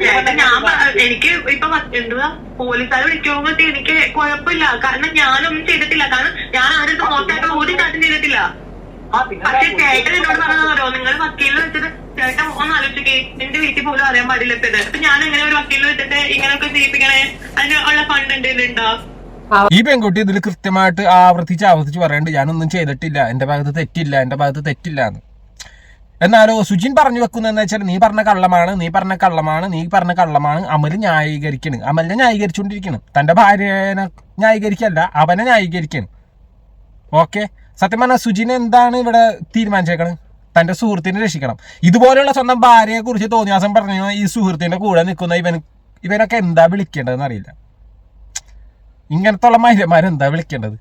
ഞാൻ എനിക്ക് ഇപ്പൊ എന്താ എന്തുവാ? പോലീസുകാരെ വിളിക്കുമ്പോൾ എനിക്ക് കുഴപ്പമില്ല. കാരണം ഞാനൊന്നും ചെയ്തിട്ടില്ല. കാരണം ഞാൻ ആരും ഒരു കാര്യം ചെയ്തിട്ടില്ല. പക്ഷെ ചേട്ടൻ എന്നോട് പറഞ്ഞതോ നിങ്ങൾ വക്കീലിനെ വെച്ചിട്ട് ചേട്ടൻ ഒന്ന് ആലോചിക്കേ എന്റെ വീട്ടിൽ പോലും അറിയാൻ പാടില്ല ഇപ്പൊ ഇത്. അപ്പൊ ഞാൻ എങ്ങനെ ഒരു വക്കീലിനെ വെച്ചിട്ട് ഇങ്ങനെയൊക്കെ ചെയ്യിപ്പിക്കണേ? അതിന് ഉള്ള ഫണ്ട് ഉണ്ടോ ഈ പെൺകുട്ടി ഇതിൽ കൃത്യമായിട്ട് ആവർത്തിച്ച് ആവർത്തിച്ച് പറയണ്ട് ഞാനൊന്നും ചെയ്തിട്ടില്ല എന്റെ ഭാഗത്ത് തെറ്റില്ല എന്റെ ഭാഗത്ത് തെറ്റില്ല എന്ന്. എന്നാലോ സുജിൻ പറഞ്ഞു വെക്കുന്നതെന്ന് വെച്ചാൽ നീ പറഞ്ഞ കള്ളമാണ് നീ പറഞ്ഞ കള്ളമാണ് നീ പറഞ്ഞ കള്ളമാണ് അമൽ ന്യായീകരിക്കണ്. അമലിനെ ന്യായീകരിച്ചുകൊണ്ടിരിക്കണം തന്റെ ഭാര്യനെ ന്യായീകരിക്കല്ല അവനെ ന്യായീകരിക്കണം. ഓക്കെ? സത്യം പറഞ്ഞാൽ സുജിനെ എന്താണ് ഇവിടെ തീരുമാനിച്ചേക്കണത് തന്റെ സുഹൃത്തിനെ രക്ഷിക്കണം. ഇതുപോലെയുള്ള സ്വന്തം ഭാര്യയെ കുറിച്ച് തോന്നിയാസം പറഞ്ഞു ഈ സുഹൃത്തിന്റെ കൂടെ നിൽക്കുന്ന ഇവൻ ഇവനൊക്കെ എന്താ വിളിക്കേണ്ടതെന്ന് അറിയില്ല. ഇങ്ങനത്തെ ഉള്ള മൈരന്മാരെന്താ വിളിക്കേണ്ടത്?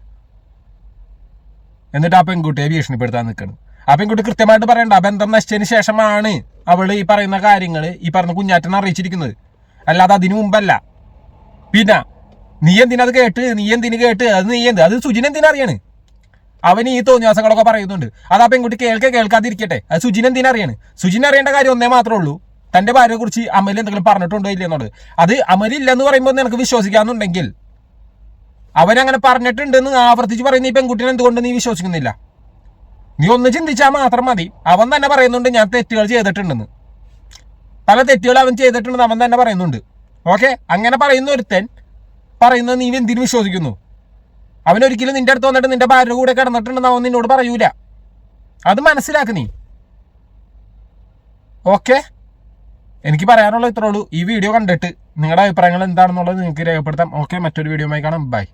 എന്നിട്ട് ആ പെൺകുട്ടിയെ ഭീഷണിപ്പെടുത്താൻ നിൽക്കണം. ആ പെൺകുട്ടി കൃത്യമായിട്ട് പറയണ്ട ആ ബന്ധം നശിച്ചതിന് ശേഷമാണ് അവൾ ഈ പറയുന്ന കാര്യങ്ങൾ ഈ പറഞ്ഞ കുഞ്ഞാറ്റനെ അറിയിച്ചിരിക്കുന്നത്. അല്ലാതെ അതിനു മുമ്പല്ല. പിന്നെ നീ എന്തിനത് കേട്ട്? നീ എന്തിനു കേട്ട്? അത് നീ എന്ത്? അത് അറിയാണ്? അവൻ ഈ തോന്നിവാസങ്ങളൊക്കെ പറയുന്നുണ്ട്. അത് ആ പെൺകുട്ടി കേൾക്കെ കേൾക്കാതിരിക്കട്ടെ. അത് സുജിൻ എന്തിനാ അറിയാണ്? സുജിൻ അറിയേണ്ട കാര്യം ഒന്നേ മാത്രമേ ഉള്ളൂ. തന്റെ ഭാര്യയെ കുറിച്ച് അമൽ എന്തെങ്കിലും പറഞ്ഞിട്ടുണ്ടോ ഇല്ല എന്നുള്ളത് അത് അമലില്ലെന്ന് പറയുമ്പോൾ നിനക്ക് വിശ്വസിക്കാന്നുണ്ടെങ്കിൽ. അവനങ്ങനെ പറഞ്ഞിട്ടുണ്ടെന്ന് ആവർത്തിച്ച് പറയുന്ന ഈ പെൺകുട്ടിനെ എന്തുകൊണ്ട് നീ വിശ്വസിക്കുന്നില്ല? നീ ഒന്ന് ചിന്തിച്ചാൽ മാത്രം മതി. അവൻ തന്നെ പറയുന്നുണ്ട് ഞാൻ തെറ്റുകൾ ചെയ്തിട്ടുണ്ടെന്ന്. പല തെറ്റുകൾ അവൻ ചെയ്തിട്ടുണ്ടെന്ന് അവൻ തന്നെ പറയുന്നുണ്ട്. ഓക്കെ? അങ്ങനെ പറയുന്ന ഒരുത്തൻ പറയുന്നത് നീ എന്തിനു വിശ്വസിക്കുന്നു? അവൻ ഒരിക്കലും നിന്റെ അടുത്ത് വന്നിട്ട് നിന്റെ ഭാര്യയുടെ കൂടെ കിടന്നിട്ടുണ്ടെന്ന് അവൻ നിന്നോട് പറയൂല. അത് മനസ്സിലാക്ക് നീ. ഓക്കെ എനിക്ക് പറയാനുള്ളത് ഇത്രേ ഉള്ളൂ. ഈ വീഡിയോ കണ്ടിട്ട് നിങ്ങളുടെ അഭിപ്രായങ്ങൾ എന്താണെന്നുള്ളത് നിങ്ങൾക്ക് രേഖപ്പെടുത്താം. ഓക്കെ മറ്റൊരു വീഡിയോ കാണാം. ബൈ